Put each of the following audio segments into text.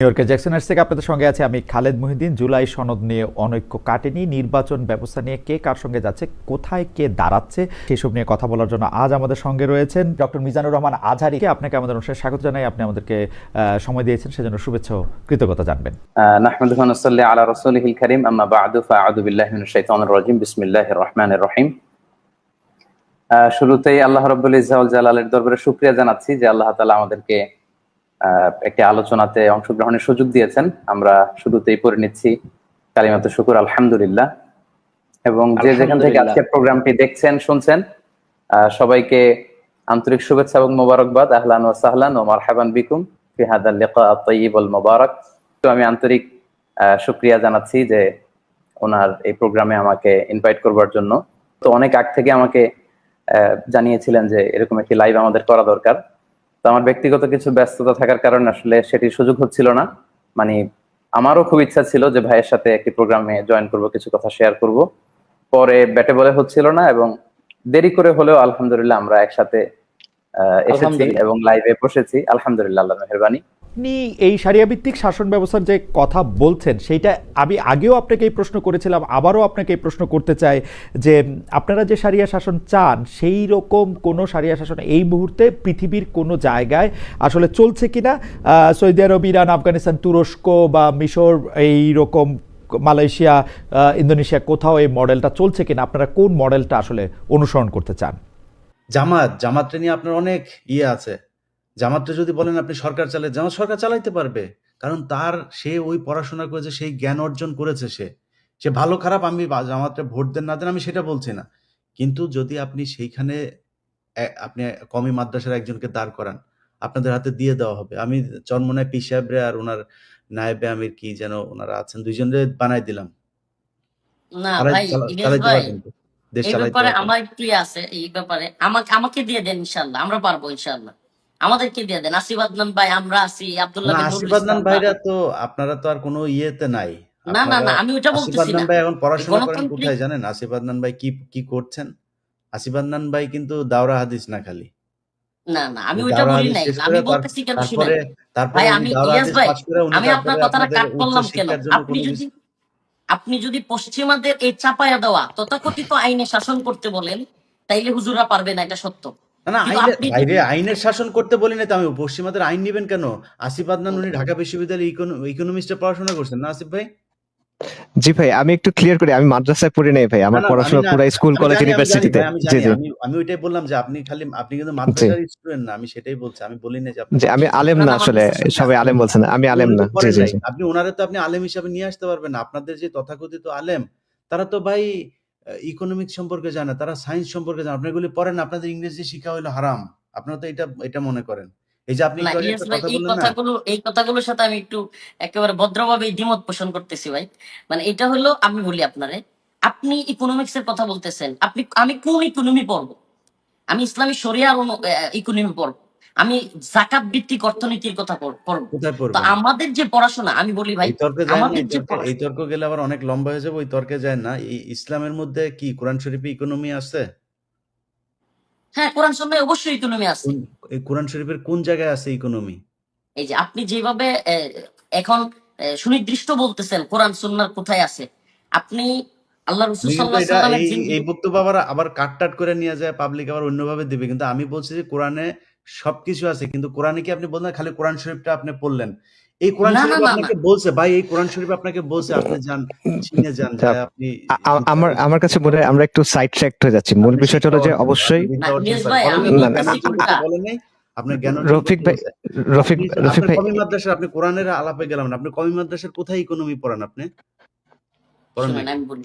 নিউইয়র্কের Jackson arts থেকে আপনাদের সঙ্গে আছে আমি খালেদ মহিদ্দিন জুলাই সনদ নিয়ে অনৈক্য কাটেনি। নির্বাচন ব্যবস্থা নিয়ে কে কার সঙ্গে যাচ্ছে, কোথায় কে দাঁড়াচ্ছে, সেসব নিয়ে কথা বলার জন্য আজ আমাদের সঙ্গে রয়েছেন ডক্টর মিজানুর রহমান আজহারিকে। আপনাকে আমাদের অনুষ্ঠানে স্বাগত জানাই। আপনি আমাদেরকে সময় দিয়েছেন, সেজন্য শুভেচ্ছা কৃতজ্ঞতা জানবেন। শুরুতেই আল্লাহ রাব্বুল ইজ্জাল জালালের দরবারে শুকরিয়া জানাচ্ছি যে আল্লাহ তালা আমাদেরকে একটি আলোচনাতে অংশগ্রহণের সুযোগ দিয়েছেন। আমরা শুরুতেই পড়ে নিচ্ছি কালিমাত শুকুর আলহামদুলিল্লাহ। এবং যে যেখান থেকে। আজকের প্রোগ্রামটি দেখছেন শুনছেন সবাইকে আন্তরিক শুভেচ্ছা এবং মোবারকবাদ। আহলান ও সাহলান ও মারহাবান বিকুম ফি হাদাল লিকা আত-তাইয়িব ওয়াল মুবারাক। তো আমি আন্তরিক আহ, শুক্রিয়া জানাচ্ছি যে ওনার এই প্রোগ্রামে আমাকে ইনভাইট করবার জন্য। তো অনেক আগ থেকে আমাকে আহ, জানিয়েছিলেন যে এরকম একটি লাইভ আমাদের করা দরকার। তো আমার ব্যক্তিগত কিছু ব্যস্ততা থাকার কারণে আসলে সেটির সুযোগ হচ্ছিল না। মানে আমারও খুব ইচ্ছা ছিল যে ভাইয়ের সাথে একটি প্রোগ্রামে জয়েন করব কিছু কথা শেয়ার করব। পরে ব্যাটে বলে হচ্ছিল না এবং দেরি করে হলেও আলহামদুলিল্লাহ আমরা একসাথে আহ, এসেছি এবং লাইভে বসেছি। আলহামদুলিল্লাহ আল্লাহ মেহরবানি। আপনি এই সারিয়াভিত্তিক শাসন ব্যবস্থার যে কথা বলছেন, সেইটা আমি আগেও আপনাকে এই প্রশ্ন করেছিলাম, আবারও আপনাকে এই প্রশ্ন করতে চাই যে আপনারা যে সারিয়া শাসন চান, সেই রকম কোনো সারিয়া শাসন এই মুহূর্তে পৃথিবীর কোনো জায়গায় আসলে চলছে কিনা? সৌদি আরব, ইরান, আফগানিস্তান, তুরস্ক বা মিশর, এই রকম মালয়েশিয়া ইন্দোনেশিয়া কোথাও এই মডেলটা চলছে কিনা? আপনারা কোন মডেলটা আসলে অনুসরণ করতে চান? জামাত, জামাতটা নিয়ে আপনার অনেক ইয়ে আছে। জামাতটা যদি বলেন আপনি সরকার চালায় জামাত সরকার চালাইতে পারবে। কারণ তার সে ওই পড়াশোনা করেছে সেই জ্ঞান অর্জন করেছে সে। সে ভালো খারাপ আমি জামাতটা ভোট দেন না দেন আমি সেটা বলছি না। কিন্তু যদি আপনি সেইখানে আপনি কমি মাদ্রাসার একজনকে দাঁড় করান আপনাদের হাতে দিয়ে দেওয়া হবে। আমি চরমনায় পিসাবরে আর ওনার নায়েবে আমির কি যেন ওনারা আছেন দুইজনরে বানাই দিলাম। না চালাই- ভাই এই ব্যাপারে আমার একটু আছে এই ব্যাপারে? আমাকে আমাকে দিয়ে দেন ইনশাল্লাহ আমরা পারব ইনশাল্লাহ। আমাদেরকে দিয়ে দেন। আসিফ আদনান ভাই আমরা আছি। আব্দুল্লাহ আসিফ আদনান ভাইরা তো আপনারা তো আর কোনো ইয়েতে নাই। না না না আমি ওটা বলতেছি না। ভাই এখন পড়াশোনা করেন কোথায় জানেন? আসিফ আদনান ভাই কি কি করছেন? আসিফ আদনান ভাই কিন্তু দাওরা হাদিস না খালি। না না আমি ওইটা বলি নাই। আমি বলতেছি কেন শুনেন? তারপরে তারপরে ভাই, আমি দাওরা ভাই, পাশ করে উনি আমি আপনার কথাটা কাট করলাম কেন? আপনি যদি কিছু- আপনি যদি পশ্চিমাদের এই চাপায়া দেওয়া তথাকথিত আইনে শাসন করতে বলেন তাইলে হুজুরা পারবে না এটা সত্য। না আইনের বাইরে আইনের শাসন করতে বলি না তো আমি পশ্চিমাদের আইন নিবেন কেন? আসিফ আদনান উনি ঢাকা বিশ্ববিদ্যালয়ে ইকোনমিক্সে পড়াশোনা করছেন না আসিফ ভাই? জি ভাই আমি একটু ক্লিয়ার করি আমি মাদ্রাসায় পড়ি নাই ভাই আমার পড়াশোনা আমি পুরো স্কুল কলেজ ইউনিভার্সিটিতে জি জি। আমি আমি ওইটাই বললাম যে আপনি খালি আপনি কিন্তু মাদ্রাসার স্টুডেন্ট না আমি সেটাই বলছি আমি বলি না যে আপনি আমি আলেম না, আসলে সবাই আলেম বলছেন আমি আলেম না। জি জি। জি আপনি ওনারে তো আপনি আলেম হিসাবে নিয়ে আসতে পারবেন না আপনাদের যে তথাকথিত আলেম তারা তো ভাই ইকোনমিক্স সম্পর্কে জানে তারা সায়েন্স সম্পর্কে জানে। আপনি এগুলি পড়েন আপনাদের ইংরেজি শিক্ষা হলো হারাম। আপনারা তো এটা এটা মনে করেন। এই যে আপনি কথা এই কথাগুলো এই কথাগুলোর সাথে আমি একটু একেবারে ভদ্রভাবে দ্বিমত পোষণ করতেছি ভাই। মানে এটা হলো আমি বলি আপনারে আপনি ইকোনমিক্স এর কথা বলতেছেন আপনি আমি কোন ইকোনমি পড়ব? আমি ইসলামী শরিয়ার ইকোনমি পড়ব। আমি জাকাত ভিত্তিক অর্থনীতির কথা তো আমাদের যে পড়াশোনা আমি বলি ভাই এই তর্কে গেলে আবার অনেক লম্বা হয়ে যাবে ওই তর্কে যায় না। ইসলামের মধ্যে কি কোরআন শরীফে ইকোনমি আছে? হ্যাঁ কোরআন সন্ন্যায় অবশ্যই ইকোনমি আছে। এই কোরআন শরীফের কোন জায়গায় আছে ইকোনমি এই যে আপনি যেভাবে এখন সুনির্দিষ্ট বলতেছেন কোরআন সুন্নার কোথায় আছে আপনি আল্লাহ রসুল এই বক্তব্য আবার আবার কাট টাট করে নিয়ে যায় পাবলিক আবার অন্যভাবে দিবে। কিন্তু আমি বলছি যে কোরআনে সবকিছু আছে কিন্তু কোরআনে কি আপনি বললেন? খালি কোরআন শরীফটা আপনি পড়লেন। এই কোরআন শরীফ আপনাকে বলছে ভাই এই কোরআন শরীফ আপনাকে বলছে আপনি যান চীনে যান আচ্ছা, যায় আপনি আমার আমার কাছে মনে হয় আমরা একটু সাইড ট্র্যাক হয়ে যাচ্ছি। মূল বিষয়টা হলো যে অবশ্যই আপনার জ্ঞান রফিক ভাই রফিক আপনি- রফিক ভাই কমি মাদ্রাসার আপনি কোরআনের আলাপে গেলাম না। আপনি কমি মাদ্রাসার কোথায় ইকোনমি পড়ান আপনি? পড়ান আমি বলি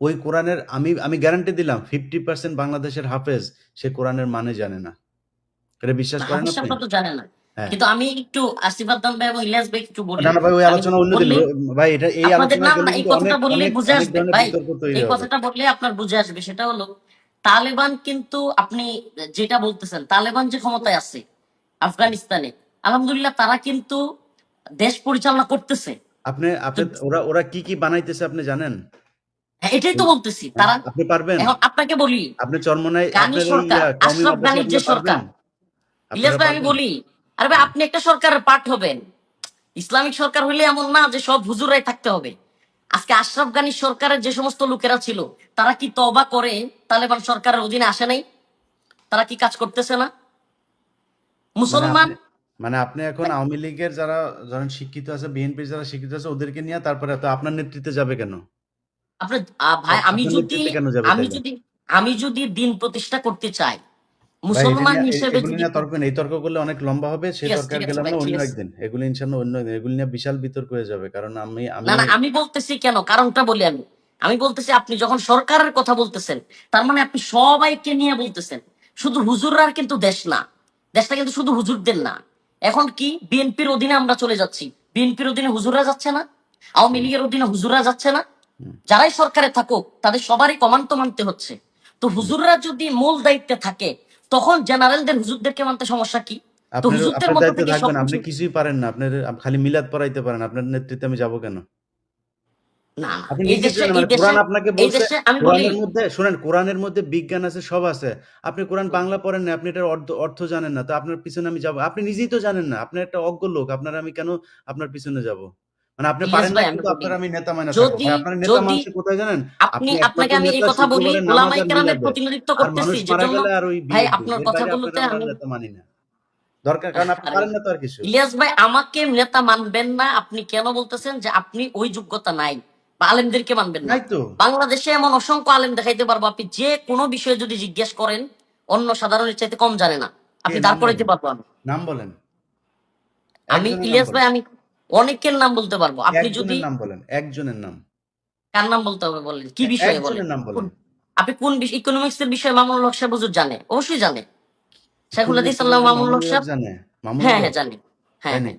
ওই কোরআনের আমি আমি গ্যারান্টি দিলাম ফিফটি পার্সেন্ট বাংলাদেশের হাফেজ সে কোরআনের মানে জানে না। এটা বিশ্বাস করেন জানে না। হ্যাঁ। কিন্তু আমি একটু আসিফ আদনান ভাই এবং ইলিয়াস ভাই একটু বলি। না ভাই ওই আলোচনা অন্যদিন বললেই- ভাই এটা এই আলোচনা এই কথাটা অনেক বুঝে আসবে, ভাই। এই কথাটা বললে আপনার বুঝে আসবে সেটা হলো তালেবান কিন্তু আপনি যেটা বলতেছেন তালেবান যে ক্ষমতায় আছে আফগানিস্তানে আলহামদুলিল্লাহ তারা কিন্তু দেশ পরিচালনা করতেছে। আপনি আপনি ওরা ওরা কি কি বানাইতেছে আপনি জানেন? এটাই তো বলতেছি। তারা আপনি পারবেন। এখন আপনাকে বলি আপনি চরমনাই গানি সরকার, আশরাফ গানির যে সরকার, ইলিয়াস ভাই আমি বলি আরে ভাই আপনি একটা সরকারের পার্ট হবেন। ইসলামিক সরকার হইলে এমন না যে সব হুজুরাই থাকতে হবে। আজকে আশরাফ গানি সরকারের যে সমস্ত লোকেরা ছিল তারা কি তবা করে তালেবান সরকারের অধীনে আসে নাই? তারা কি কাজ করতেছে না? মুসলমান মানে আপনি- মানে এখন আওয়ামী লীগের যারা ধরেন শিক্ষিত আছে বিএনপির যারা শিক্ষিত আছে ওদেরকে নিয়ে তারপরে আপনার নেতৃত্বে যাবে কেন? আপনার ভাই আমি যদি আমি যদি আমি যদি দিন প্রতিষ্ঠা করতে চাই মুসলমান হিসেবে তর্ক। এই তর্ক করলে অনেক লম্বা হবে সেই গেলাম না অন্য একদিন। এগুলো ইনশাল্লাহ অন্য একদিন এগুলো নিয়ে বিশাল বিতর্ক হয়ে যাবে কারণ আমি আমি না না আমি বলতেছি কেন? কারণটা বলি আমি। আমি বলতেছি আপনি যখন সরকারের কথা বলতেছেন তার মানে আপনি সবাইকে নিয়ে বলতেছেন। শুধু হুজুররার কিন্তু দেশ না। দেশটা কিন্তু শুধু হুজুরদের না। এখন কি? বিএনপির অধীনে আমরা চলে যাচ্ছি। বিএনপির অধীনে হুজুররা যাচ্ছে না? আওয়ামী লীগের অধীনে হুজুররা যাচ্ছে না? যারাই সরকারে থাকুক তাদের সবারই কমান্ত মানতে হচ্ছে। তো হুজুররা যদি মূল দায়িত্বে থাকে তখন জেনারেলদের হুজুরদেরকে মানতে সমস্যা কি? তো হুজুরদের মধ্যে থেকে আপনি কিছুই পারেন না আপনার খালি মিলাদ পড়াইতে পারেন আপনার নেতৃত্বে আমি যাব কেন? না না এই দেশে এই দেশে কোরআন আপনাকে এই বলছে দেশে আমি বলি মধ্যে শুনেন কোরআনের মধ্যে বিজ্ঞান আছে সব আছে। আপনি কোরআন বাংলা পড়েন না আপনি এটার অর্থ জানেন না তো আপনার পিছনে আমি যাব। আপনি নিজেই তো জানেন না আপনি একটা অজ্ঞ লোক আপনার আমি কেন আপনার পিছনে যাব? মানে আপনি পারেন না কিন্তু আপনার আমি নেতা মানে যদি- আপনার নেতা মানুষ কোথায় জানেন? আপনি আপনি আপনাকে আমি এই কথা বলি শুক্রবারে নামাজ ওলামাই আর কেরামের প্রতিনিধিত্ব করতেছি মানুষ যে মারা জন্য গেলে আর ওই ভাই আপনার এর কথা বাইরে বলতে আপনার আমরা আমি নেতা মানি না। দরকার কারণ আপনি পারেন না তো আর কিছু। ইলিয়াস ভাই আমাকে নেতা মানবেন না আপনি কেন বলতেছেন যে আপনি ওই যোগ্যতা নাই? আলেমদেরকে মানবেন না। বাংলাদেশে এমন অসংখ্য আলেম দেখাইতে পারব আপনি যে কোনো বিষয়ে যদি জিজ্ঞেস করেন অন্য সাধারণের চাইতে কম জানে না। আপনি দাঁড় করাইতে? পারব আমি। নাম বলেন। আমি ইলিয়াস ভাই আমি অনেকের নাম বলতে পারব। আপনি যদি নাম বলেন একজনের নাম। কার নাম বলতে হবে বলেন? কি বিষয়ে বলেন? আপনি কোন ইকোনমিক্স এর বিষয়ে মামুনুল হক সাহেব হুজুর জানে? অবশ্যই জানে। শেখুল হাদিস আল্লাহ মামুনুল হক সাহেব জানে? মামুনুল হ্যাঁ হ্যাঁ জানি। হ্যাঁ তাই হ্যাঁ?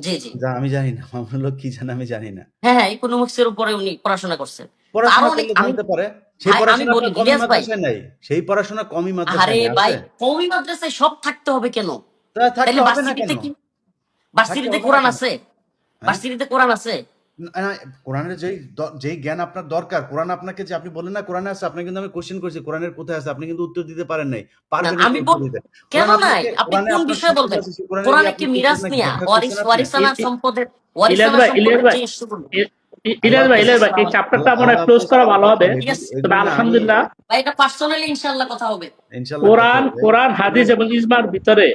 জি জি। যা আমি জানি না মামুনুল হক কি জানে আমি জানি না। হ্যাঁ হ্যাঁ ইকোনমিক্স এর উপরে উনি পড়াশোনা করছেন। আরও অনেক- আমি- জানতে পারে। সেই আমি পড়াশোনা বলি, কমই ইলিয়াস ভাই। নাই। সেই পড়াশোনা কমই আরে মাদ্রাসায় নাই ভাই আছে কৌমি মাদ্রাসায় সব থাকতে হবে কেন? থাকতে হবে না কেন? কোরআন আছে। ভার্সিটিতে কোরআন আছে। কোরআনের যেই যেই জ্ঞান আপনার দরকার কোরআন আপনাকে যে আপনি বলেন না কোরআনে আছে আপনি কিন্তু আমি কোশ্চেন করছি কোরআনের কোথায় আছে? আপনি কিন্তু উত্তর দিতে পারেন নাই। পারবেন আমি কেন নাই? আপনি কোন বিষয়ে বলবেন? কোরআনে কি মিরাজ নিয়া? ওয়ারিস ওয়ারিসানা সম্পদের ওয়ারিসানা ভাই, সম্পদের ভাই, এই চ্যাপ্টারটা মনে ক্লোজ করা ভালো হবে। তবে আলহামদুলিল্লাহ। ভাই এটা পার্সোনালি ইনশাআল্লাহ কথা হবে। ইনশাআল্লাহ কোরআন কোরআন হাদিস এবং ইসমার ভিতরে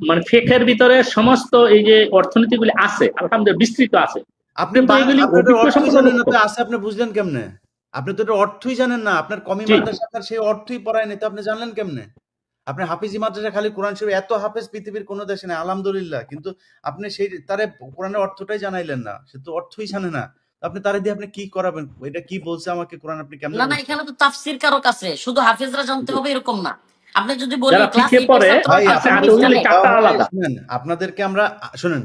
মানে ফেকের ভিতরে সমস্ত এই যে অর্থনীতিগুলি আছে আলহামদুলিল্লাহ বিস্তৃত আছে। আপনি আছে আপনি বুঝলেন কেমনে? আপনি তো এটা অর্থই জানেন না আপনার কমি জি। মাদ্রাসা সেই অর্থই পড়ায় নাই তো আপনি জানলেন কেমনে? আপনি হাফিজি মাদ্রাসা খালি কোরআন শরীফ এত হাফেজ পৃথিবীর কোনো দেশে নেই আলহামদুলিল্লাহ কিন্তু আপনি সেই তারে কোরআনের অর্থটাই জানাইলেন না সে তো অর্থই জানে না। আপনি তারে দিয়ে আপনি কি করাবেন? এটা কি বলছে আমাকে কোরআন আপনি কেমন না না এখানে তো তাফসির কারক আছে শুধু হাফেজরা জানতে হবে এরকম না। আপনি যদি বলি যারা ক্লাস পড়ে, ভাই আপনি ওগুলি জানেন, chapter ভাই, আলাদা। শুনেন, আপনাদেরকে আমরা শুনেন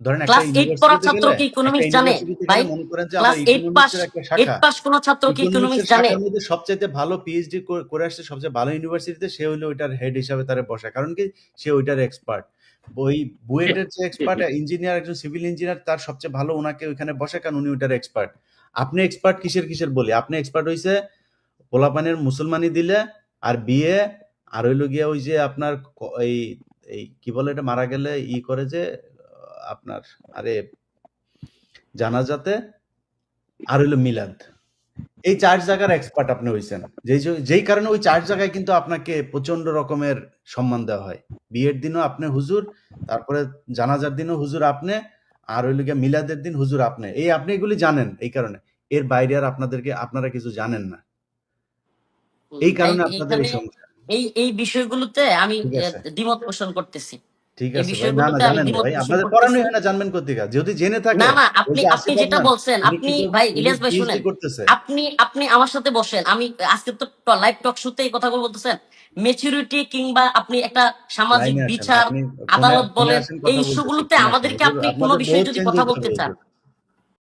ধরেন ক্লাস এইট পড়া ছাত্র কি ইকোনমিক্স জানে? ভাই গেলে মনে করেন যে ক্লাস আমার পাস ইকোনমিক্সের একটা এইট শাখা। পাস কোন ছাত্র কি ইকোনমিক্স জানে? শাখার ভালো পিএইচডি করে আসছে সবচেয়ে ভালো ইউনিভার্সিটিতে সে হলো ওইটার হেড হিসাবে তারে বসা কারণ কি? সে ওইটার এক্সপার্ট ওই বুয়েটের যে এক্সপার্ট ইঞ্জিনিয়ার একজন সিভিল ইঞ্জিনিয়ার তার সবচেয়ে ভালো ওনাকে ওইখানে বসে কারণ উনি ওইটার এক্সপার্ট আপনি এক্সপার্ট কিসের কিসের বলি? আপনি এক্সপার্ট হইছে পোলাপানের মুসলমানি দিলে আর বিয়ে, আর হইল গিয়া ওই যে আপনার এই এই কি বলে এটা, মারা গেলে ই করে যে, আপনার, আরে, জানাজাতে, আর হইল মিলাদ। এই চার জায়গার এক্সপার্ট আপনি হইছেন। যেই যেই কারণে ওই চার জায়গায় কিন্তু আপনাকে প্রচণ্ড রকমের সম্মান দেওয়া হয়। বিয়ের দিনও আপনি হুজুর, তারপরে জানাজার দিনও হুজুর আপনি, আর হইল গিয়া মিলাদের দিন হুজুর আপনি। এই আপনি এগুলি জানেন এই কারণে। এর বাইরে আর আপনাদেরকে, আপনারা কিছু জানেন না। এই কারণে আপনাদের এই সমস্যা। এই এই বিষয়গুলোতে আমি দ্বিমত পোষণ করতেছি। ঠিক আছে না না জানেন ভাই। আপনাদের করতেছি। পড়ানোই হয় না জানবেন কোথেকে যদি জেনে থাকে না না আপনি আপনি যেটা বলছেন আপনি ভাই ইলিয়াস ভাই শুনেন। আপনি আপনি আমার সাথে বসেন। আমি আজকে তো লাইভ টক শুতে এই কথাগুলো বলতেছেন। মেচুরিটি কিংবা আপনি একটা সামাজিক বিচার আদালত বলেন এই ইস্যুগুলোতে আমাদেরকে আপনি কোনো বিষয়ে যদি কথা বলতে চান।